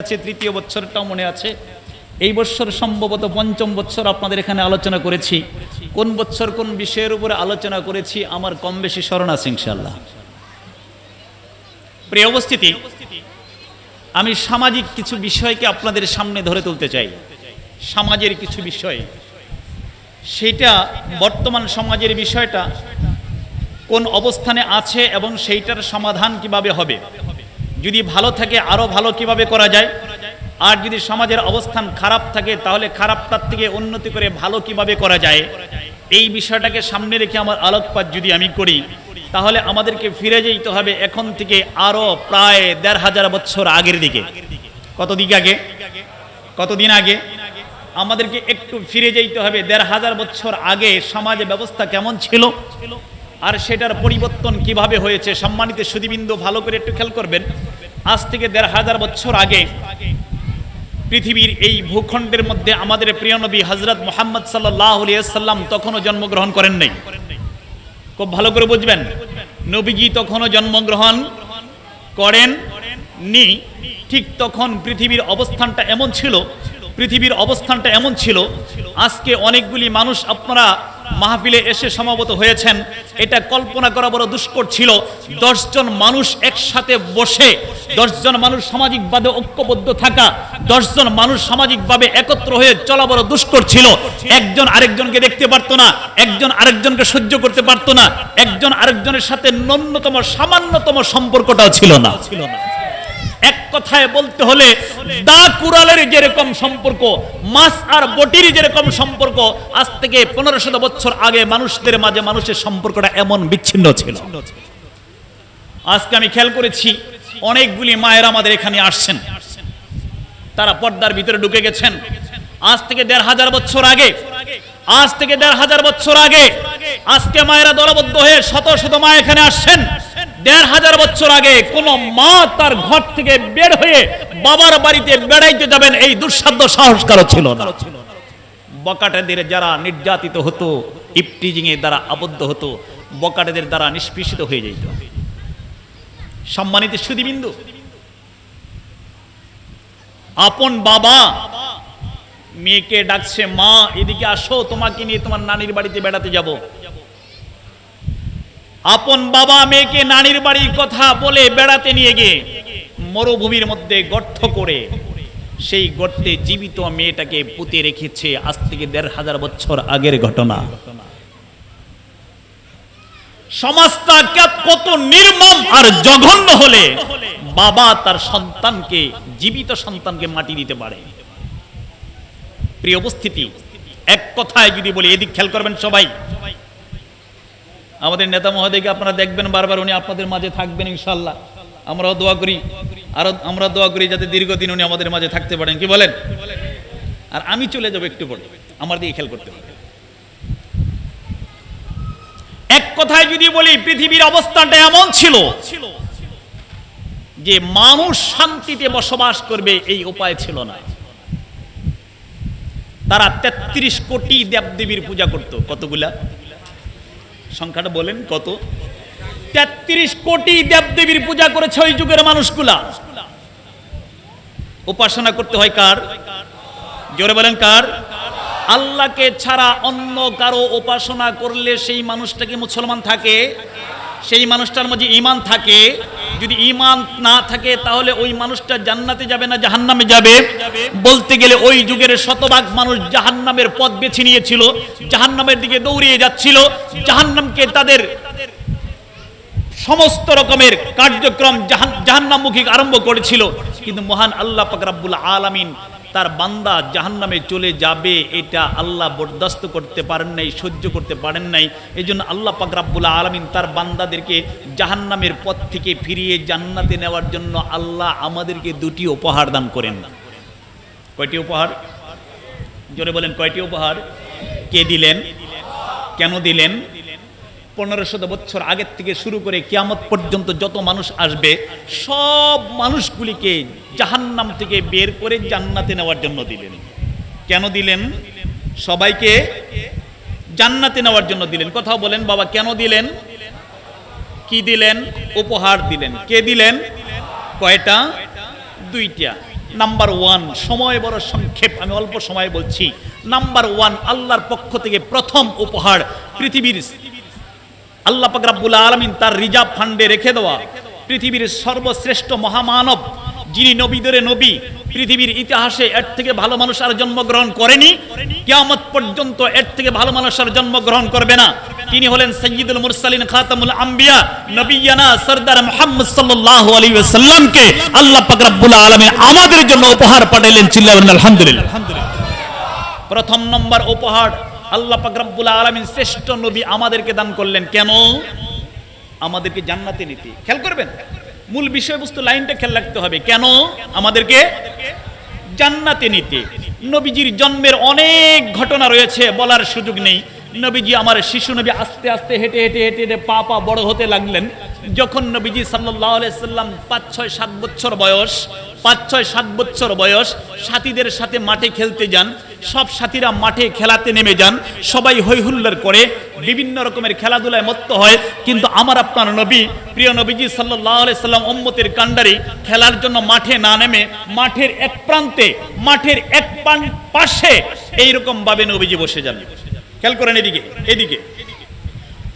আছে, তৃতীয় বছরটাও মনে আছে। এই বছর সম্ভবত পঞ্চম বছর আপনাদের এখানে আলোচনা করেছি। কোন বছর কোন বিষয়ের উপরে আলোচনা করেছি, আমার কম বেশি স্মরণ আছে ইনশাল্লাহ প্রিয় উপস্থিতি, আমি সামাজিক কিছু বিষয়কে আপনাদের সামনে ধরে তুলতে চাই। সমাজের কিছু বিষয়। সেটা বর্তমান সমাজের বিষয়টা কোন অবস্থানে আছে এবং সেইটার সমাধান কীভাবে হবে? যদি ভালো থাকে, আরও ভালো কীভাবে করা যায়? আর যদি সমাজের অবস্থান খারাপ থাকে, তাহলে খারাপটার থেকে উন্নতি করে ভালো কীভাবে করা যায়? এই বিষয়টাকে সামনে রেখে আমার আলোকপাত যদি আমি করি, তাহলে আমাদেরকে ফিরে যেতে হবে এখন থেকে আরও প্রায় দেড় হাজার বছর আগের দিকে। কত দিক আগে? কতদিন আগে? আমাদেরকে একটু ফিরে যেতে হবে। দেড় হাজার বছর আগে সমাজ ব্যবস্থা কেমন ছিল? আর সেটার পরিবর্তন কীভাবে হয়েছে? সম্মানিত সুদীবিন্দু ভালো করে একটু খেয়াল করবেন। আজ থেকে দেড় হাজার বছর আগে পৃথিবীর এই ভূখণ্ডের মধ্যে আমাদের প্রিয় নবী হজরত মোহাম্মদ সাল্লাম তখনও জন্মগ্রহণ করেন নাই। খুব ভালো করে বুঝবেন, নবীজি তখনও জন্মগ্রহণ করেন নি। ঠিক তখন পৃথিবীর অবস্থানটা এমন ছিল, পৃথিবীর অবস্থানটা এমন ছিল, আজকে অনেকগুলি মানুষ আপনারা মাহফিলে এসে সমাবেত হয়েছেন। এটা কল্পনা করা বড় দুষ্কর ছিল। দশজন মানুষ একসাথে বসে, দশজন মানুষ সামাজিকভাবে ঐক্যবদ্ধ থাকা, দশজন মানুষ সামাজিকভাবে একত্র হয়ে চলা বড় দুষ্কর ছিল। একজন আরেকজনকে দেখতে পারতো না, একজন আরেকজনকে সহ্য করতে পারতো না, একজন আরেকজনের সাথে ন্যূনতম, সামান্যতম সম্পর্কটাও ছিল না। ছিল না এক কথায় বলতে হলে দা কুরালের যেরকম সম্পর্ক, মাছ আর বটির যেরকম সম্পর্ক, আজ থেকে পনেরো শত বছর আগে মানুষদের মাঝে মানুষের সম্পর্কটা এমন বিচ্ছিন্ন ছিল। আজকে আমি খেয়াল করেছি, অনেকগুলি মায়ের আমাদের এখানে আসছেন। তারা পর্দার ভিতরে ঢুকে গেছেন। আজ থেকে দেড় হাজার বছর আগে, আজ থেকে দেড় হাজার বছর আগে, আজকে মায়েরা দলবদ্ধ হয়ে শত শত মা এখানে আসছেন। দেড় হাজার বছর আগে কোন মা তার ঘর থেকে বের হয়ে বাবার বাড়িতে বেড়াইতে যাবেন, এই দুঃসাধ্য সাহস কারও ছিল না। বকাটেদের যারা নির্যাতিত হতো ইপটিজিং এর দ্বারা আবদ্ধ হতো, বকাটেদের দ্বারা নিষ্পেষিত হয়ে যেত। সম্মানিত সুদীবিন্দু আপন বাবা মেয়েকে ডাকছে, মা, এদিকে আসো, তোমাকে নিয়ে তোমার নানির বাড়িতে বেড়াতে যাব। আপন বাবা মেয়েকে নানির বাড়ির কথা বলে বেড়াতে নিয়ে গিয়ে মরুভূমির মধ্যে গর্ত করে সেই গর্তে জীবিত মেয়েটাকে পুঁতে রেখেছে আজ থেকে দেড় হাজার বছর আগের ঘটনা। সমাজটা কত নির্মম আর জঘন্য হলে বাবা তার সন্তানকে, জীবিত সন্তানকে মাটি দিতে পারে। প্রিয় উপস্থিতি, এক কথায় যদি বলি, এদিক খেয়াল করবেন সবাই। আমাদের নেতা মহোদয়কে আপনারা দেখবেন বারবার, উনি আপনাদের মাঝে থাকবেন ইনশাল্লাহ আমরাও দোয়া করি। আরও আমরা দোয়া করি যাতে দীর্ঘদিন উনি আমাদের মাঝে থাকতে পারেন। কি বলেন? আর আমি চলে যাব একটু পরে। আমার দিকে খেয়াল করতে হবে। এক কথায় যদি বলি, পৃথিবীর অবস্থানটা এমন ছিল যে মানুষ শান্তিতে বসবাস করবে এই উপায় ছিল না। তারা তেত্রিশ কোটি দেবদেবীর পূজা করত। কতগুলা? সংখ্যাটা বলেন কত? তেত্রিশ কোটি দেবদেবীর পূজা করেছে ওই যুগের মানুষগুলা। উপাসনা করতে হয় কার? জোরে বলেন কার? আল্লাহকে ছাড়া অন্য কারও উপাসনা করলে সেই মানুষটা কি মুসলমান থাকে? সেই মানুষটার মধ্যে ইমান থাকে? যদি ইমান না থাকে তাহলে ওই মানুষটা জান্নাতে যাবে না জাহান্নামে যাবে? বলতে গেলে ওই যুগের শতভাগ মানুষ জাহান্নামের পথ বেছে নিয়েছিল জাহান্নামের দিকে দৌড়িয়ে যাচ্ছিল জাহান্নামকে তাদের সমস্ত রকমের কার্যক্রম জাহান জাহান্নামুখী আরম্ভ করেছিল। কিন্তু মহান আল্লাহ পাক রাব্বুল আলামিন তার বান্দা জাহান্নামে চলে যাবে, এটা আল্লাহ বরদাস্ত করতে পারেন নাই, সহ্য করতে পারেন নাই। এই জন্য আল্লাহ পাক রাব্বুল আলামিন তার বান্দাদেরকে জাহান্নামের পথ থেকে ফিরিয়ে জান্নাতে নেওয়ার জন্য আল্লাহ আমাদেরকে দুটি উপহার দান করেন। না কয়টি উপহার? জোরে বলেন, কয়টি উপহার? কে দিলেন? কেন দিলেন? পনেরো শত বছর আগের থেকে শুরু করে কিয়ামত পর্যন্ত যত মানুষ আসবে, সব মানুষগুলিকে জাহান্নাম থেকে বের করে জান্নাতে নেওয়ার জন্য দিলেন। কেন দিলেন? সবাইকে জান্নাতে নেওয়ার জন্য দিলেন। কথাও বলেন, বাবা, কেন দিলেন? কি দিলেন? উপহার দিলেন। কে দিলেন? কয়টা? দুইটা। নাম্বার ওয়ান, সময় বড় সংক্ষেপ, আমি অল্প সময় বলছি। নাম্বার ওয়ান, আল্লাহর পক্ষ থেকে প্রথম উপহার পৃথিবীর আল্লাহ পাক রাব্বুল আলামিন তার রিজার্ভ ফান্ডে রেখে দেওয়া পৃথিবীর সর্বশ্রেষ্ঠ মহামানব, যিনি নবীদের নবী, পৃথিবীর ইতিহাসে এর থেকে ভালো মানুষ আর জন্মগ্রহণ করেনি, কিয়ামত পর্যন্ত এর থেকে ভালো মানুষ আর জন্মগ্রহণ করবে না। তিনি হলেন সৈয়দুল মুরসালিন খাতামুল আম্বিয়া, নবিয়ানা সরদার মুহাম্মদ সাল্লাল্লাহু আলাইহি ওয়াসাল্লামকে আল্লাহ পাক রাব্বুল আলামিন আমাদের জন্য উপহার পাঠাইলেন, চিল্লাবেন আলহামদুলিল্লাহ। প্রথম নম্বর উপহার আল্লাহ পাক রব্বুল আলামিন শ্রেষ্ঠ নবী আমাদেরকে দান করলেন। কেন? আমাদেরকে জান্নাতে নিতে। খেয়াল করবেন? মূল বিষয়বস্তু লাইনটা খেয়াল রাখতে হবে। কেন? আমাদেরকে জান্নাতে নিতে। নবীজির জন্মের অনেক ঘটনা রয়েছে, বলার সুযোগ নেই। নবীজি আমার শিশু নবী আস্তে আস্তে হেঁটে হেঁটে হেঁটে হেঁটে পা পা বড় হতে লাগলেন। যখন নবীজি সাল্লাহ সাল্লাম পাঁচ, ছয়, সাত বছর বয়স পাঁচ, ছয়, সাত বছর বয়স, সাথীদের সাথে মাঠে খেলতে যান। সব সাথীরা মাঠে খেলাতে নেমে যান। সবাই হৈহুল্লার করে। বিভিন্ন রকমের খেলাধুলায় মত্ত হয়। কিন্তু আমার আপনার নবী, প্রিয় নবীজি সাল্লাহ সাল্লাম ওম্মতের কাণ্ডারি খেলার জন্য মাঠে না নেমে মাঠের এক প্রান্তে, মাঠের এক পাশে এইরকম ভাবে নবীজি বসে যান। খেয়াল করেন এদিকে এদিকে।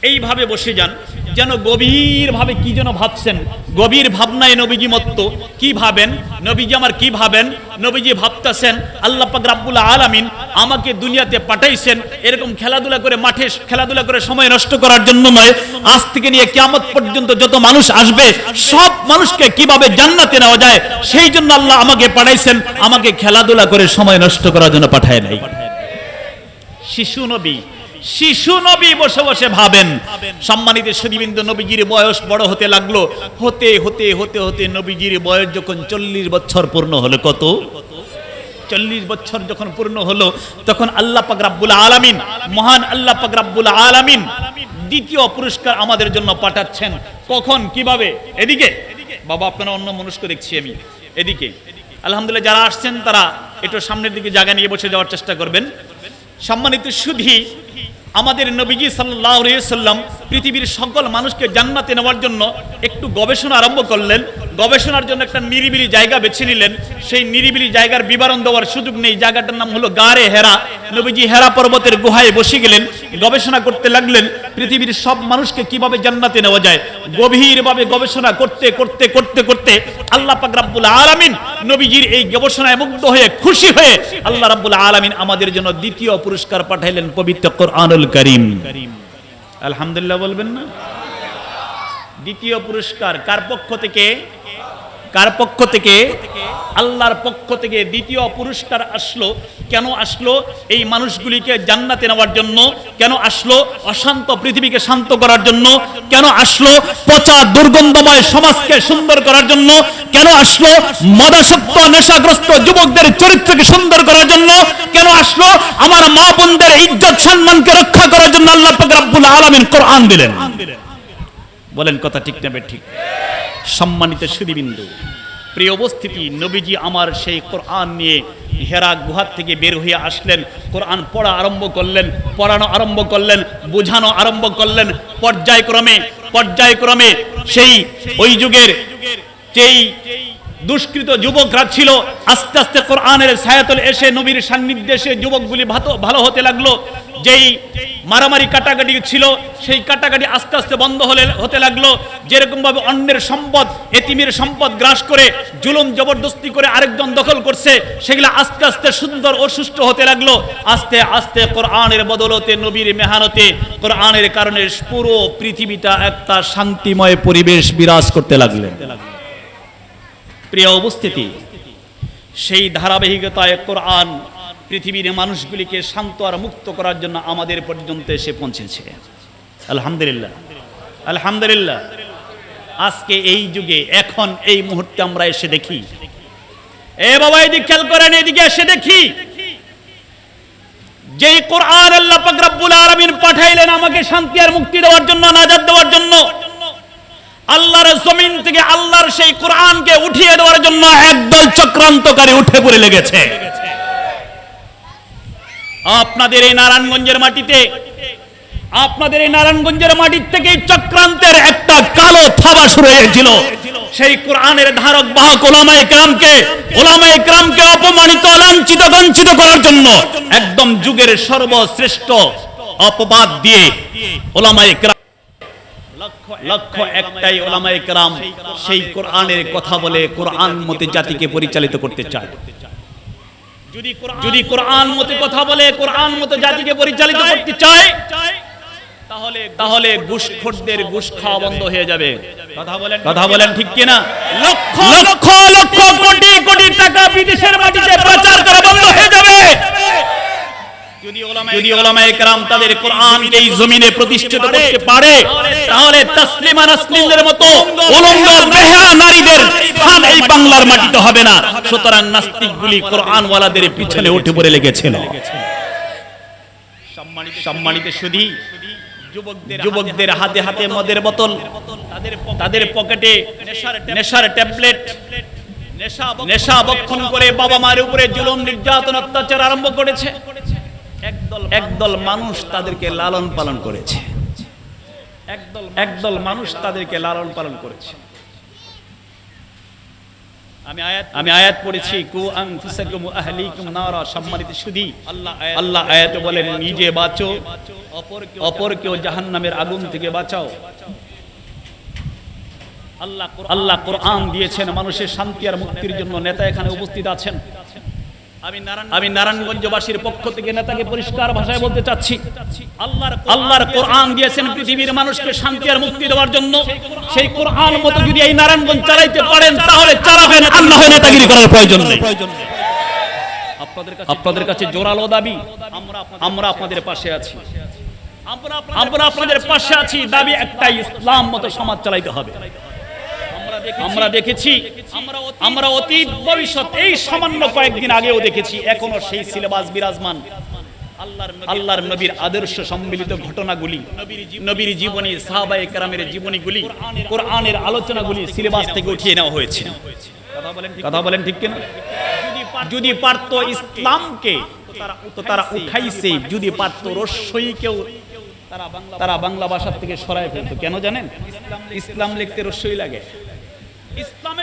এইভাবে বসে যান। যেন গভীর ভাবে কি যেন ভাবছেন? গভীর ভাবনায় নবীজি মত্ত। কি ভাবেন? নবীজি আমার কি ভাবেন? নবীজি ভাবতেছেন, আল্লাহ পাক রাব্বুল আলামিন আমাকে দুনিয়াতে পাঠাইছেন এরকম খেলাধুলা করে মাঠে খেলাধুলা করে সময় নষ্ট করার জন্য নয়। আজ থেকে নিয়ে কিয়ামত পর্যন্ত যত মানুষ আসবে, সব মানুষকে কীভাবে জান্নাতে নেওয়া যায়, সেই জন্য আল্লাহ আমাকে পাঠাইছেন, আমাকে খেলাধুলা করে সময় নষ্ট করার জন্য পাঠায় নাই। শিশু নবী শিশু নবী বসে বসে ভাবেন। সম্মানিত সুদীবিন্দু নবীজির বয়স বড় হতে লাগল। হতে হতে হতে হতে নবীজির বয়স যখন চল্লিশ বছর পূর্ণ হলো কত? চল্লিশ বছর যখন পূর্ণ হলো তখন আল্লাহ পাক রাব্বুল আলামিন মহান আল্লাহ পাক রাব্বুল আলামিন দ্বিতীয় পুরস্কার আমাদের জন্য পাঠাচ্ছেন। কখন? কীভাবে? এদিকে। বাবা আপনারা অন্য মনস্ক দেখছি আমি। এদিকে। আলহামদুলিল্লাহ যারা আসছেন তারা একটু সামনের দিকে জায়গা নিয়ে বসে যাওয়ার চেষ্টা করবেন। সম্মানিত সুধী আমাদের নবীজি সাল্লাহ সাল্লাম পৃথিবীর সকল মানুষকে জান্নাতে নেওয়ার জন্য একটু গবেষণা আরম্ভ করলেন। গবেষণার জন্য একটা নিরিবিলি জায়গা বেছে নিলেন। সেই নিরিবিলি জায়গার বিবরণ দেওয়ার সুযোগ নেই। জায়গাটার নাম হলো গারে হেরা। নবীজি হেরা পর্বতের গুহায় বসে গেলেন, গবেষণা করতে লাগলেন পৃথিবীর সব মানুষকে কীভাবে জান্নাতে নেওয়া যায়। গভীরভাবে গবেষণা করতে করতে করতে করতে আল্লাহ পাক রাব্বুল আলামিন নবীজির এই গবেষণায় মুগ্ধ হয়ে খুশি হয়ে আল্লাহ রাব্বুল আলামিন আমাদের জন্য দ্বিতীয় পুরস্কার পাঠাইলেন পবিত্র কোরআনুল করিম। আলহামদুলিল্লাহ বলবেন না? দ্বিতীয় পুরস্কার কার পক্ষ থেকে? কার পক্ষ থেকে? আল্লাহর পক্ষ থেকে দ্বিতীয় পুরস্কার আসলো। কেন আসলো? এই মানুষগুলিকে জান্নাতে নেওয়ার জন্য। কেন আসলো? অশান্ত পৃথিবীকে শান্ত করার জন্য। কেন আসলো? পচা, দুর্গন্ধময় সমাজকে সুন্দর করার জন্য। কেন আসলো? মদাসক্ত নেশাগ্রস্ত যুবকদের চরিত্রকে সুন্দর করার জন্য। কেন আসলো? আমার মা বোনদের ইজ্জত, সম্মানকে রক্ষা করার জন্য আল্লাহ রব্বুল আলামিন কোরআন দিলেন। বলেন কথা ঠিক নেবে ঠিক? সম্মানিত সুদীবিন্দু প্রিয় উপস্থিতি, নবীজি আমার সেই কোরআন নিয়ে হেরা গুহার থেকে বের হয়ে আসলেন। কোরআন পড়া আরম্ভ করলেন, পড়ানো আরম্ভ করলেন, বোঝানো আরম্ভ করলেন। পর্যায়ক্রমে পর্যায়ক্রমে সেই ওই যুগের, যেই দুষ্কৃত যুবকরা ছিল। আস্তে আস্তে কোরআনের ছায়াতল এসে নবীর সান্নিধ্যে যুবকগুলি ভালো হতে লাগল। যেই মারামারি কাটাকাটি ছিল, সেই কাটাকাটি আস্তে আস্তে বন্ধ হলে, হতে লাগল। যেরকম ভাবে অন্যের সম্পদ, এতিমের সম্পদ গ্রাস করে, জুলুম, জবরদস্তি করে আরেকজন দখল করছে, সেগুলো আস্তে আস্তে সুন্দর ও সুষ্ঠু হতে লাগল। আস্তে আস্তে কোরআনের বদলতে, নবীর মেহানতে, কোরআনের কারণে পুরো পৃথিবীটা একটা শান্তিময় পরিবেশ বিরাজ করতে লাগলেন। প্রিয় উপস্থিতি, সেই ধারাবাহিকতায় কোরআন পৃথিবীর মানুষগুলিকে শান্ত আর মুক্ত করার জন্য আমাদের পর্যন্ত এসে পৌঁছেছে। আলহামদুলিল্লাহ। আলহামদুলিল্লাহ। আজকে এই যুগে, এখন এই মুহূর্তে আমরা এসে দেখি। এ বাবা, এদিকে খেয়াল করেন, এদিকে এসে দেখি। যেই কোরআন আল্লাহ পাক রব্বুল আলামিন পাঠাইলেন আমাকে শান্তি আর মুক্তি দেওয়ার জন্য নাজাত দেওয়ার জন্য আল্লাহর জমিন থেকে আল্লাহর সেই কোরআনকে উঠিয়ে দেওয়ার জন্য একদল চক্রান্তকারী উঠে পড়ে লেগেছে। আপনাদের এই নারায়ণগঞ্জের মাটিতে, আপনাদের এই নারায়ণগঞ্জের মাটির থেকে চক্রান্তের একটা কালো থাবা শুরু হয়েছিল। সেই কোরআনের ধারক বাহক ওলামায়ে কেরামকে ওলামায়ে কেরামকে অপমানিত লাঞ্ছিত বঞ্চিত করার জন্য একদম যুগের সর্বশ্রেষ্ঠ অপবাদ দিয়ে ওলামায়ে কেরাম লক্ষ্য একটাই ওলামায়ে কেরাম সেই কোরআনের কথা বলে কোরআন মতে জাতিকে পরিচালিত করতে চায়। যদি কোরআন মতে কথা বলে কোরআন মতে জাতিকে পরিচালিত করতে চায় তাহলে তাহলে ঘুষখোরদের ঘুষ খাওয়া বন্ধ হয়ে যাবে। কথা বলেন কথা বলেন ঠিক কিনা? লক্ষ লক্ষ লক্ষ কোটি কোটি টাকা বিদেশের মাটিতে প্রচার করা বন্ধ হয়ে যাবে। যদি ওলামায়ে কেরাম তাদের কোরআনকে এই জমিনে প্রতিষ্ঠিত করতে পারে তাহলে তাসলিমা নাসলিনদের মতো উলঙ্গ বেহায়া নারীদের স্থান এই বাংলার মাটিতে হবে না। সুতরাং নাস্তিকগুলি কোরআনওয়ালাদের পিছনে উঠে পড়ে লেগেছিল। সম্মানিত সুধী যুবকদের হাতে হাতে মদের বোতল তাদের পকেটে নেশার ট্যাবলেট নেশা বক্ষণ করে বাবা মায়ের উপরে জুলুম নির্যাতন অত্যাচার আরম্ভ করেছে। একদল মানুষ তাদেরকে লালন পালন করেছে। একদল একদল মানুষ তাদেরকে লালন পালন করেছে। আমি আয়াত আমি আয়াত পড়েছি কু আনফুসাকুম আহলিকুম নারা সম্মানিত সুধী। আল্লাহ আল্লাহ আয়াতে বলেন নিজে বাঁচো অপরকেও জাহান্নামের আগুন থেকে বাঁচাও। আল্লাহ আল্লাহ কোরআন দিয়েছেন মানুষের শান্তি আর মুক্তির জন্য নেতা এখানে উপস্থিত আছেন। আমি নারায়ণগঞ্জবাসীর পক্ষ থেকে নেতাকে পরিষ্কার ভাষায় বলতে চাচ্ছি। আল্লাহর কোরআন দিয়েছেন পৃথিবীর মানুষকে শান্তি আর মুক্তি দেওয়ার জন্য। সেই কোরআন মতো যদি এই নারায়ণগঞ্জ চালাইতে পারেন তাহলে চালাবেন আল্লাহ নেতাগিরি করার প্রয়োজন নেই। আপনাদের কাছে জোরালো দাবি। আমরা আপনাদের পাশে আছি। আমরা আপনাদের পাশে আছি। দাবি একটাই ইসলাম মতো সমাজ চালাইতে হবে। আমরা দেখেছি। আমরা অতীত ভবিষ্যৎ এই সামান্য কয়েকদিন আগেও দেখেছি এখনও সেই সিলেবাস বিরাজমান। আল্লাহর নবীর আদর্শ সম্মিলিত ঘটনাগুলি নবীর জীবনী সাহাবায়ে কেরামের জীবনীগুলি কোরআনের আলোচনাগুলি সিলেবাস থেকে উঠিয়ে নেওয়া হয়েছে। কথা বলেন ঠিক কিনা? যদি পারতো ইসলামকে তো তারা উঠাইছে। যদি পারতো রস্যইকেও তারা বাংলা ভাষার থেকে সরাই ফেলতো। কেন জানেন? ইসলাম লিখতে রস্যই লাগে।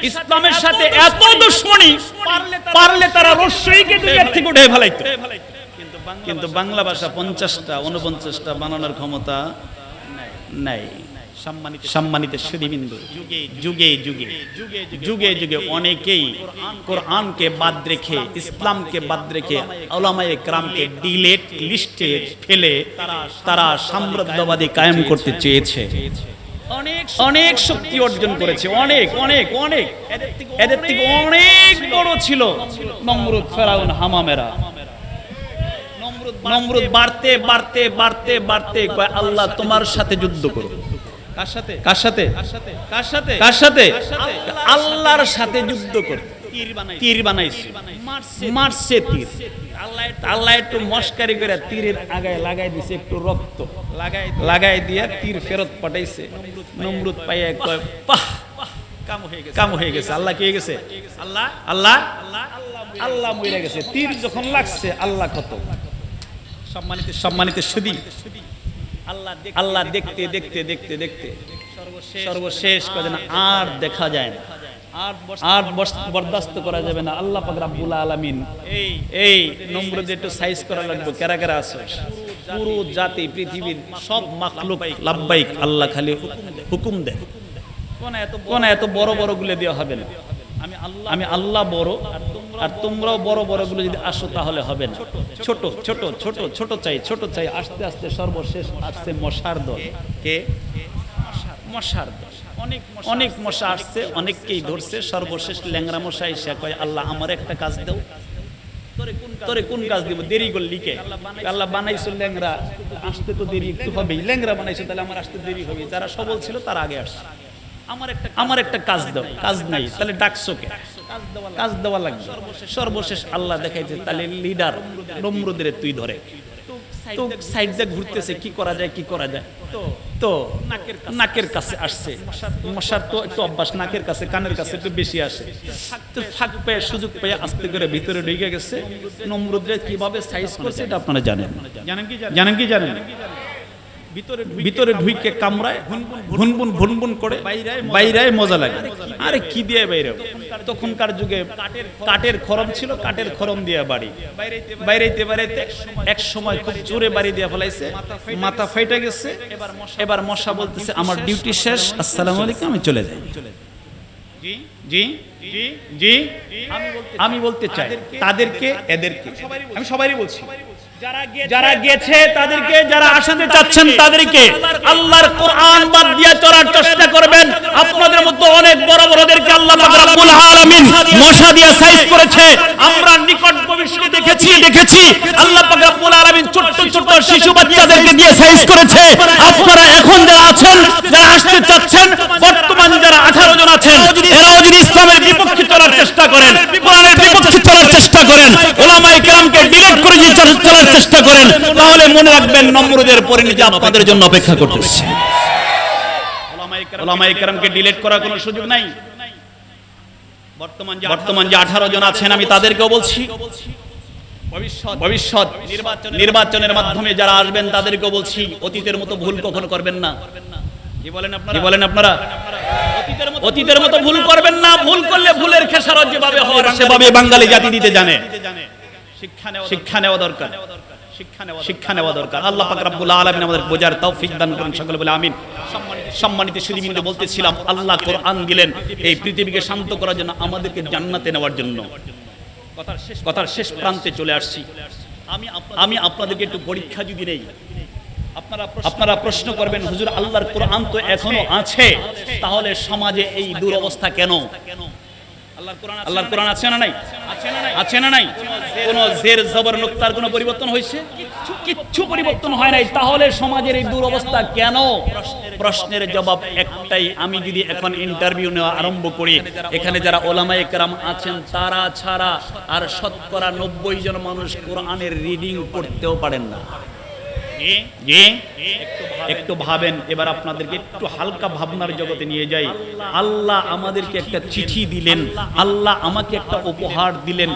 ইসলামের সাথে এত দুশ্মনী পারলে তারা রস্যইকে দুনিয়া থেকে উঠে ফেলাইতো কিন্তু বাংলা ভাষা পঞ্চাশটা উনপঞ্চাশটা বানানোর ক্ষমতা নাই। সম্মানিত সম্মানিত সুদীবিন্দু যুগে যুগে যুগে যুগে। অনেকেই কোরআনকে বাদ রেখে ইসলামকে বাদ রেখে ওলামায়ে ক্রামকে ডিলেট লিস্টে ফেলে তারা সাম্রাজ্যবাদী কায়েম করতে চেয়েছে। অনেক শক্তি অর্জন করেছে অনেক অনেক অনেক। এদের থেকে অনেক বড় ছিল নমরুদ ফেরাউন হামামেরা। নমরুদ বাড়তে বাড়তে বাড়তে বাড়তে আল্লাহ তোমার সাথে যুদ্ধ করো কার সাথে? কার সাথে? কার সাথে? কার সাথে? আল্লাহর সাথে যুদ্ধ করো তীর বানাইছে। মারছে তীর। আল্লাহ একটু মস্কারি করে তীরের আগায় লাগাই দিছে একটু রক্ত। লাগাই লাগাই দিয়া তীর ফেরত পাঠাইছে। নমরুদ পাইয়া কয় পাহ কাম হয়ে গেছে। আল্লাহ কে গেছে? আল্লাহ? আল্লাহ? আল্লাহ? মরে গেছে। তীর যখন লাগছে আল্লাহ কত? সম্মানিত সম্মানিত সুদী। আল্লাহ দেখতে দেখতে দেখতে দেখতে সর্বশেষ আর দেখা যায় না। আর বরদাস্ত করা যাবে না। আল্লাহ পাক রাব্বুল আলামিন এই এই নম্বর একটু সাইজ করা লাগবে। কেরা কেরা আছে? পুরো জাতি পৃথিবীর সব মাখলুক লাব্বাইক আল্লাহ খালি হুকুম দেয়। কোন এত বড় বড়গুলো দেওয়া হবে না। আমি আল্লাহ বড় আর তোমরাও বড়। বড়গুলো যদি আসো তাহলে হবে না। ছোট ছোট। ছোট ছোট চাই ছোট চাই। আস্তে আস্তে সর্বশেষ আসছে মশার দল। কে? মশার দল। অনেক অনেক মশা আসছে অনেককেই ধরছে সর্বশেষ ল্যাংরা মশা এসে কয় আল্লাহ আমার একটা কাজ দাও। তোরে কোন কাজ দিব? দেরি করলি কে? আল্লাহ বানাইছো ল্যাংরা আসতে তো দেরি একটু হবেই। ল্যাংরা বানাইছো তাহলে আমার আসতে দেরি হবে যারা সবল ছিল তারা আগে আসছে। আমার একটা আমার একটা কাজ দাও কাজ নাই তাহলে ডাকছো কে? কাজ দেওয়া লাগবে। সর্বশেষ আল্লাহ দেখাইছে তাহলে লিডার নমরুদের তুই ধরে। তো সাইড দিয়ে ঘুরতেছে কি করা যায় কি করা যায়? তো নাকের কাছে আসছে। মশার তো একটু অভ্যাস নাকের কাছে কানের কাছে একটু বেশি আসে। তো ফাঁক পেয়ে সুযোগ পেয়ে আস্তে করে ভিতরে ঢুকে গেছে। নমরুদরে কীভাবে সাইজ করছে এটা আপনারা জানেন। জানেন কি জানেন কি জানেন? ভিতরে ঢুইকে কামড়ায় ভুনভুন ভুনভুন করে বাইরায় মজা লাগে। আরে কি দিয়ে বাইরে? তখনকার যুগে কাঠের খরম ছিল কাঠের খরম দিয়ে বাড়ি। বাইরেতে বাইরেতে এক সময় খুব জোরে বাড়ি দিয়ে ফেলাইছে মাথা ফাইটা গেছে। এবার মশা বলতেছে আমার ডিউটি শেষ আসসালামু আলাইকুম আমি চলে যাই। জি জি জি আমি বলতে চাই তাদেরকে এদেরকে। আমি সবারই বলছি। যারা গেছে তাদেরকে যারা আসতে চাচ্ছেন তাদেরকে আল্লাহর কোরআন বাদ দিয়ে চলার চেষ্টা করবেন। আপনাদের মধ্যে অনেক বড় বড়দেরকে আল্লাহ রব্বুল আলামিন মশা দিয়ে সাইজ করেছে। আমরা নিকট ভবিষ্যতে দেখেছি দেখেছি। আল্লাহ পাক রব্বুল আলামিন ছোট ছোট শিশু বাচ্চাদেরকে দিয়ে সাইজ করেছে। আপনারা এখন যারা আছেন যারা আসতে চাচ্ছেন বর্তমান যারা 18 জন আছেন এরাও যদি ইসলামের বিপক্ষে চলার চেষ্টা করেন কোরআনের বিপক্ষে চলার চেষ্টা করেন। ওলামায়ে কেরামকে করে চলার চেষ্টা করেন তাহলে মনে রাখবেন নম্রদের পরিণতি আপনাদের জন্য অপেক্ষা করতেছে ওলামায়ে কেরামকে করার কোনো সুযোগ নাই? বর্তমান বর্তমান যে 18 জন আছেন আমি তাদেরকেও বলছি। ভবিষ্যৎ নির্বাচনের মাধ্যমে যারা আসবেন তাদেরকেও বলছি অতীতের মতো ভুল কখনো করবেন না। কি বলেন আপনারা। কি বলেন আপনারা। অতীতের মতো ভুল করবেন না। ভুল করলে ভুলের খেসারত যেভাবে হয় সেভাবে বাঙালি জাতি দিতে জানে। শিক্ষা নেওয়া দরকার। শিক্ষা নেওয়া দরকার। আল্লাহ পাক রব্বুল আলামিন আমাদের বোঝার তৌফিক দান করেন সকলে বলে আমিন। সম্মানিত সুদীবিন্দু বলতেছিলাম আল্লাহ কোরআন দিলেন এই পৃথিবীকে শান্ত করার জন্য আমাদেরকে জান্নাতে নেওয়ার জন্য। কথার শেষ প্রান্তে চলে আসছি। আমি আপনাদেরকে একটু পরীক্ষা যদি নেই আপনারা আপনারা প্রশ্ন করবেন হুজুর আল্লাহর কোরআন তো এখনও আছে তাহলে সমাজে এই দুরবস্থা কেন? আল্লাহর কোরআন আছে না নাই? আছে না নাই? কোন জের জবর নুক্তার কোনো পরিবর্তন হয়েছে? কিচ্ছু পরিবর্তন হয় নাই। তাহলে সমাজের এই দুরবস্থা কেন? প্রশ্নের জবাব একটাই। আমি যদি এখন ইন্টারভিউ নেওয়া আরম্ভ করি এখানে যারা ওলামায়ে কেরাম আছেন তারা ছাড়া আর শতকরা নব্বই জন মানুষ কোরআনের রিডিং করতেও পারেন না। একটু ভাবেন, এবার আপনাদেরকে একটু হালকা ভাবনার জগতে নিয়ে যাই। আল্লাহ আমাদেরকে একটা চিঠি দিলেন, আল্লাহ আমাকে একটা উপহার দিলেন,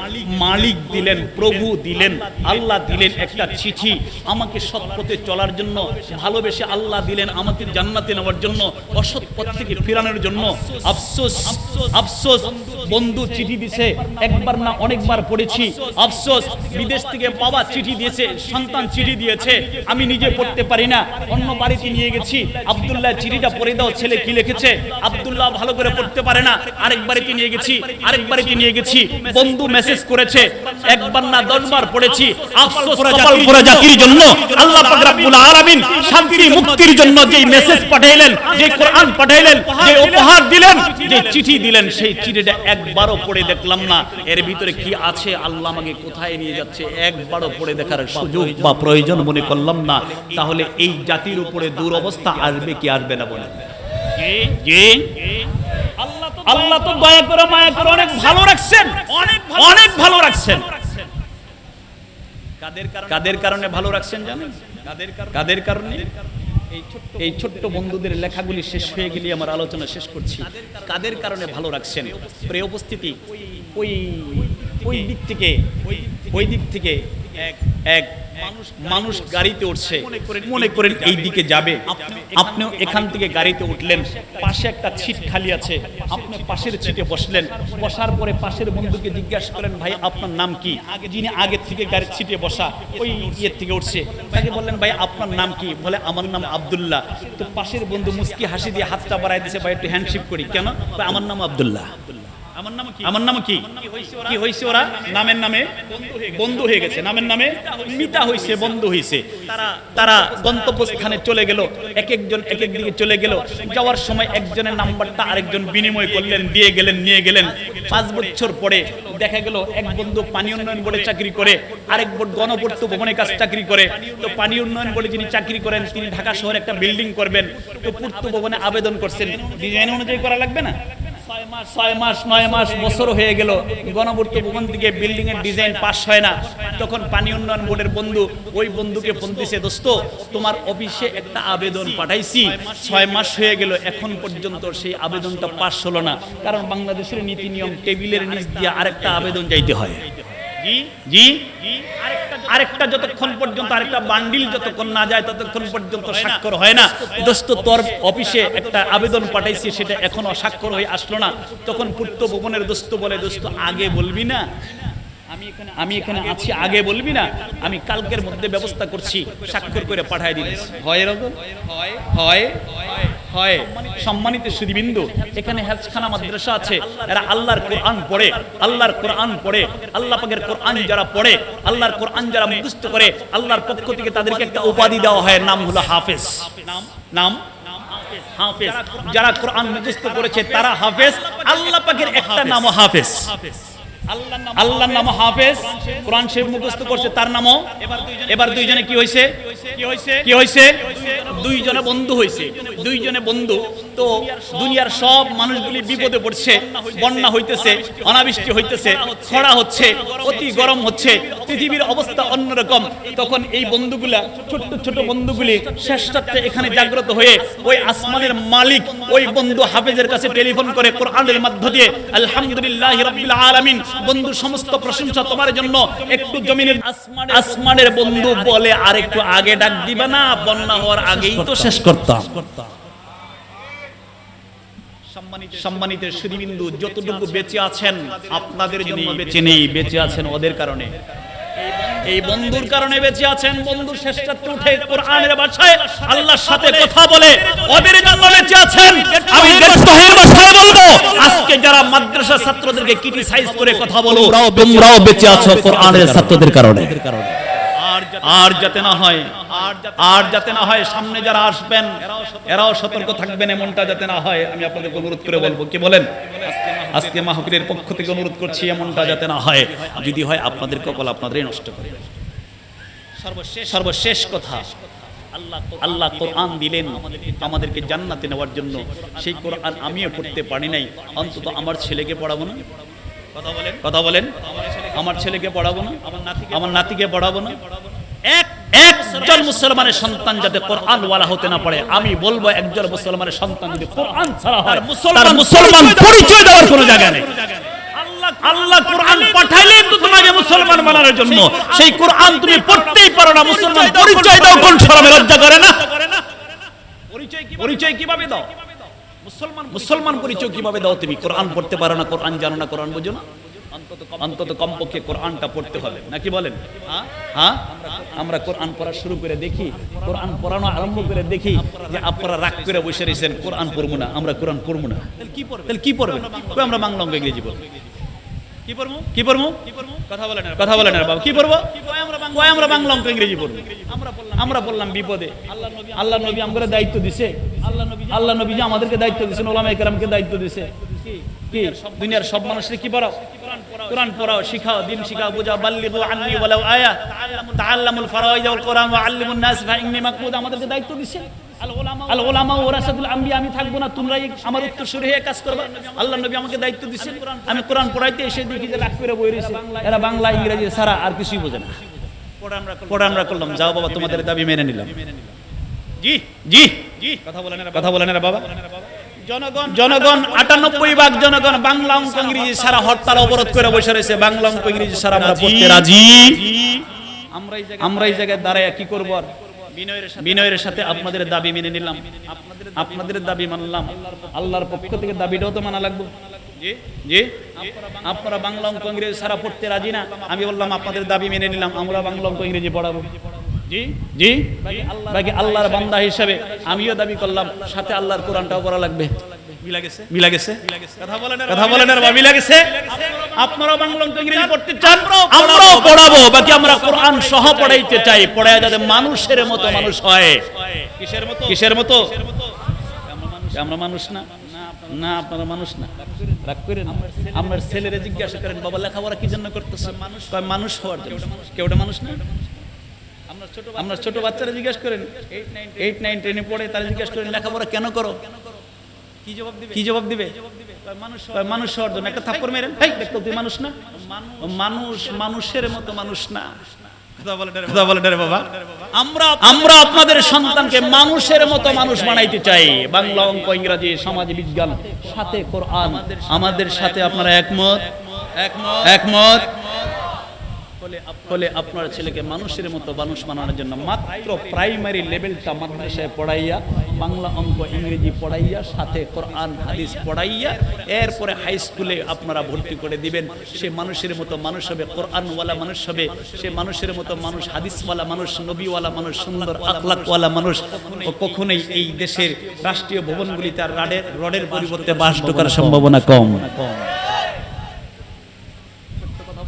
মালিক দিলেন, প্রভু দিলেন, আল্লাহ দিলেন একটা চিঠি আমাকে সৎ পথে চলার জন্য, ভালোবেসে আল্লাহ দিলেন আমাকে জান্নাতে নেওয়ার জন্য, অসৎ পথ থেকে ফেরানোর জন্য। আফসোস আফসোস, বন্ধু চিঠি দিছে, একবার না অনেকবার পড়েছি। আফসোস, বিদেশ থেকে বাবা চিঠি দিয়েছে, সন্তান চিঠি দিয়েছে, আমি নিজে পড়তে পারি না, অন্য বাড়িতে নিয়ে গেছি। আব্দুল্লাহ চিঠিটা পড়ে দাও ছেলে কি লিখেছে? আব্দুল্লাহ ভালো করে পড়তে পারে না। আরেক বাড়িতে নিয়ে গেছি আরেক বাড়িতে নিয়ে গেছি। বন্ধু মেসেজ করেছে একবার না দশবার পড়েছি। আফসোস কপাল পোড়া জাতির জন্য আল্লাহ পাক রব্বুল আলামিন শান্তি মুক্তির জন্য যে মেসেজ পাঠাইলেন যে কোরআন পাঠাইলেন যে উপহার দিলেন যে চিঠি দিলেন সেই চিঠিটা একবারও পড়ে দেখলাম না। এর ভিতরে কি আছে? আল্লাহ আমাকে কোথায় নিয়ে যাচ্ছে? একবারও পড়ে দেখার সুযোগ বা প্রয়োজন মনে করলাম না। তাহলে এই জাতির উপরে দুরবস্থা আসবে কি আসবে না বলেন। আল্লাহ তো দয়া করে মায়া করে অনেক ভালো রাখছেন। অনেক অনেক ভালো রাখছেন। কাদের কারণে ভালো রাখছেন জানেন? কাদের কারণে? এই ছোট্ট বন্ধুদের লেখাগুলি শেষ হয়ে গেলে আমার আলোচনা শেষ করছি। কাদের কারণে ভালো রাখছেন? প্রিয় উপস্থিতি ওই ওই দিক থেকে। ওই দিক থেকে। এক এক মানুষ গাড়িতে উঠছে। মনে করেন এই দিকে যাবে। আপনিও এখান থেকে গাড়িতে উঠলেন। পাশে একটা সিট খালি আছে। আপনি পাশের সিটে বসলেন। বসার পরে পাশের বন্ধুকে জিজ্ঞাসা করেন ভাই আপনার নাম কি? যিনি আগে থেকে গাড়ির সিটে বসা ওই ইয়ের থেকে উঠছে। তাকে বললেন ভাই আপনার নাম কি? বলে আমার নাম আব্দুল্লাহ। তো পাশের বন্ধু মুস্কি হাসি দিয়ে হাতটা বাড়াই দিছে ভাই একটু হ্যান্ডশিপ করি। কেন? আমার নাম আব্দুল্লাহ। আমার নাম কি? আমার নাম কি? কি? হয়েছে ওরা? নামের নামে? বন্ধু হয়ে গেছে। নামের নামে? মিতা হয়েছে বন্ধু হয়েছে তারা তারা গন্তব্যস্থানে চলে গেল। এক একজন এক এক দিকে চলে গেল। যাওয়ার সময় একজনের নাম্বারটা আরেকজন বিনিময় করলেন দিয়ে গেলেন নিয়ে গেলেন। পাঁচ বছর পরে দেখা গেল এক বন্ধু পানি উন্নয়ন বোর্ডে চাকরি করে আরেক বোর্ড গণপূর্ত ভবনের কাজ চাকরি করে। তো পানি উন্নয়ন বোর্ডে যিনি চাকরি করেন তিনি ঢাকা শহরে একটা বিল্ডিং করবেন। তো পূর্ত ভবনে আবেদন করছেন। ডিজাইন অনুযায়ী করা লাগবে না? ছয় মাস নয় মাস বছর হয়ে গেল। গণপূর্ত ভবন থেকে বিল্ডিং এর ডিজাইন পাস হয় না। তখন পানি উন্নয়ন বোর্ডের বন্ধু ওই বন্ধুকে ফোন দিছে দোস্ত তোমার অফিসে একটা আবেদন পাঠাইছি। ছয় মাস হয়ে গেল এখন পর্যন্ত সেই আবেদনটা পাস হলো না। কারণ বাংলাদেশের নীতি নিয়ম টেবিলের নিচ দিয়ে আরেকটা আবেদন যাইতে হয়। জি? জি? আরেকটা আরেকটা যতক্ষণ পর্যন্ত আরেকটা বান্ডিল যতক্ষণ না যায় ততক্ষণ পর্যন্ত স্বাক্ষর হয় না। দোস্ত তোর অফিসে একটা আবেদন পাঠাইছি সেটা এখনও স্বাক্ষর হয়ে আসলো না। তখন পূর্ত ভবনের দোস্ত বলে দোস্ত আগে বলবি না? আমি এখানে আছি আগে বলবি না? আমি কালকের মধ্যে ব্যবস্থা করছি স্বাক্ষর করে পাঠাই দিন হয় এরকম? হয় হয়। হয় সম্মানিত সুদীবিন্দু এখানে হেফখানা মাদ্রাসা আছে। এরা আল্লাহর কোরআন পড়ে আল্লাহর কোরআন পড়ে আল্লাহ পাকের কোরআন যারা পড়ে আল্লাহর কোরআন যারা মুখস্থ করে আল্লাহর পক্ষ থেকে তাদেরকে একটা উপাধি দেওয়া হয় নাম হলো হাফেজ। নাম নাম হাফেজ। যারা কোরআন মুখস্থ করেছে তারা হাফেজ। আল্লাহ পাকের একটা নামও হাফেজ। আল্লাহর নাম হাফেজ কোরআন শরীফ মুখস্থ করছে তার নামও। এবার দুইজনে কি হয়েছে? কি হয়েছে? দুইজনে বন্ধু হয়েছে। দুইজনে বন্ধু। তো দুনিয়ার সব মানুষগুলি বিপদে পড়ছে বন্যা হইতেছে অনাবৃষ্টি হইতেছে খরা হচ্ছে অতি গরম হচ্ছে পৃথিবীর অবস্থা অন্যরকম। তখন এই বন্ধুগুলা ছোট্ট ছোট বন্ধুগুলি শ্রেষ্ঠত্বে এখানে জাগ্রত হয়ে ওই আসমানের মালিক ওই বন্ধু হাফেজের কাছে টেলিফোন করে কোরআনের মধ্য দিয়ে আলহামদুলিল্লাহ রাব্বিল আলামিন বন্ধু, সমস্ত প্রশংসা তোমার জন্য। একটু জমিনের আসমানের বন্ধু বলে আর একটু আগে ডাক দিবা না, বন্যা হওয়ার আগেই তো শেষ করতাম। সম্মানিত শ্রীবিন্দু, যতটুকু বেঁচে আছেন, আপনাদের জন্য বেঁচে নেই, বেঁচে আছেন ওদের কারণে। এই বন্ধুর কারণে বেঁচে আছেন বন্ধু শ্রেষ্ঠত্ব উঠে কোরআনের ভাষায় আল্লাহর সাথে কথা বলে ওদের জন্য বেঁচে আছেন। আমি দেশদ্রোহের ভাষায় বলব আজকে যারা মাদ্রাসা ছাত্রদেরকে ক্রিটিসাইজ করে কথা বলো তোমরাও বেঁচে আছো কোরআনের ছাত্রদের কারণে। আর যাতে না হয় আর যাতে না হয় সামনে যারা আসবেন এরাও সতর্ক থাকবেন এমনটা যাতে না হয়। আমি আপনাদেরকে অনুরোধ করে বলব কি বলেন? আজকে মাহফিলের পক্ষ থেকে অনুরোধ করছি এমনটা যাতে না হয়। যদি হয় আপনাদের কপাল আপনাদেরই নষ্ট করে। সর্বশেষ সর্বশেষ কথা আল্লাহ কোরআন দিলেন আমাদেরকে জান্নাতে নেওয়ার জন্য। সেই কোরআন আমিও পড়তে পারি নাই। অন্তত আমার ছেলেকে পড়াবো না। কথা বলেন। কথা বলেন। আমার ছেলেকে পড়াবো না। আমার নাতিকে পড়াবো না। এক একজন মুসলমানের সন্তান যাতে কোরআন ওয়ালা হতে না পারে আমি বলব একজন মুসলমানের সন্তান যদি কোরআন ছাড়া হয় তার মুসলমান পরিচয় দেওয়ার কোনো জায়গা নেই। আল্লাহ কোরআন পাঠাইলেন তো তোমাকে মুসলমান বানানোর জন্য। সেই কোরআন তুমি পড়তেই পারো না মুসলমান পরিচয় দাও কোন শরমে লজ্জা করে না? পরিচয় কীভাবে দাও? মুসলমান মুসলমান পরিচয় কীভাবে দাও তুমি? কোরআন পড়তে পারো না কোরআন জানো না কোরআন বুঝো না? অন্তত কমপক্ষে কোরআনটা পড়তে হবে। নাকি বলেন? হ্যাঁ? আমরা কোরআন পড়া শুরু করে দেখি কোরআন পড়ানো আরম্ভ করে দেখি যে আপনারা রাগ করে বসে রয়েছেন কোরআন পড়ব না আমরা কোরআন পড়ব না। তাহলে কি পড়বেন? কই আমরা বাংলা অঙ্ক ইংরেজি বলব কি পড়ব? কি পড়ব? কথা বলেন কথা বলেন বাবা কি পড়ব? কয় আমরা বাংলা অঙ্ক ইংরেজি পড়ব আমরা বললাম বিপদে। আল্লাহ নবী আমাদের দায়িত্ব দিছে। আল্লাহ নবী যে আমাদেরকে দায়িত্ব দিয়েছেন ওলামা একরামকে দায়িত্ব দিছে। কি? দুনিয়ার সব মানুষের কি পড়াও? কোরআন পড়াও শিখাও দিন শিখাও বুঝাও বাল্লিগু আন্নি ওয়ালাউ আয়া। তাআল্লামুল ফারাইজ ওয়াল কোরআন ওয়া আল্লিমুন নাস ফা ইন্নী মাকবুদ আমাদেরকে দায়িত্ব দিছে আল ওলামা ওরাসাতুল আম্বিয়া আমি থাকব না তোমরাই আমার উত্তরসূরি হয়ে কাজ করবা। আল্লাহ নবী আমাকে দায়িত্ব দিছে আমি কোরআন পড়াইতে এসে দেখি যে রাগ করে বই রয়েছে এরা বাংলা ইংরেজি ছাড়া আর কিছুই বোঝে না। পড়া আমরা করলাম যাও বাবা তোমাদের দাবি মেনে নিলাম। জি জি। জি কথা বলেন কথা বলেন বাবা। জনগণ আটানব্বই ভাগ জনগণ বাংলা অঙ্ক ইংরেজি সারা হরতাল অবরোধ করে বসে রয়েছে। বাংলা অঙ্ক ইংরেজি সারা আমরা পড়তে রাজি। আমরা এই জায়গায় দাঁড়ায় কি করব আর? বিনয়ের সাথে আপনাদের দাবি মেনে নিলাম। আপনাদের দাবি মানলাম। আল্লাহর পক্ষ থেকে দাবিটাও তো মানা লাগবে। জি আপনারা বাংলা অঙ্ক ইংরেজি সারা পড়তে রাজি না? আমি বললাম আপনাদের দাবি মেনে নিলাম। আমরা বাংলা অঙ্ক ইংরেজি পড়াবো। জি জি বাকি আল্লাহর বান্দা হিসাবে আমিও দাবি করলাম সাথে আল্লাহর কোরআনটাও পড়া লাগবে। মিলা গেছে কথা বলেন আর মিলা গেছে আপনারা বাংলা ইংরেজি পড়তে চান? আমরাও পড়াবো। বাকি আমরা কোরআন সহ পড়াইতে চাই। পড়ায় যাতে মানুষের মতো মানুষ হয়। কিসের মতো? কিসের মতো? আমরা মানুষ না। না আপনারা মানুষ। না। রাগ করেন আমার ছেলেরা জিজ্ঞাসা করেন বাবা লেখাপড়া কি জন্য করতেছে মানুষ। মানুষ হওয়ার জন্য। কেউটা মানুষ না? আমরা ছোট বাচ্চারা জিজ্ঞেস করেন এইট নাইন টেনে পড়ে তারা জিজ্ঞেস করেন লেখাপড়া কেন করো? কি জবাব দিবে? কি জবাব দিবে? মানুষ হওয়ার জন্য একটা থাপ্পড় মেরেন? দেখো তুই মানুষ না? মানুষ মানুষের মতো মানুষ না। বলে আমরা আমরা আপনাদের সন্তানকে মানুষের মতো মানুষ বানাইতে চাই। বাংলা অঙ্ক ইংরাজি সমাজ বিজ্ঞান সাথে কোরআন। আমাদের সাথে আপনারা একমত। একমত? হলে আপনার ছেলেকে মানুষের মতো মানুষ বানানোর জন্য মাত্র প্রাইমারি লেভেলটা মাদ্রাসায় পড়াইয়া, বাংলা অঙ্ক, ইংরেজি পড়াইয়া, সাথে কোরআন, হাদিস পড়াইয়া, এরপরে হাই স্কুলে আপনারা ভর্তি করে দিবেন। সে মানুষের মতো মানুষ হবে, কোরআনওয়ালা মানুষ হবে, সে মানুষের মতো মানুষ, হাদিসওয়ালা মানুষ, নবীওয়ালা মানুষ, সুন্দর আখলাকওয়ালা মানুষ। কখনোই এই দেশের রাষ্ট্রীয় ভবনগুলিতে আর রাডের রডের পরিবর্তে বাস ঢোকার সম্ভাবনা কম।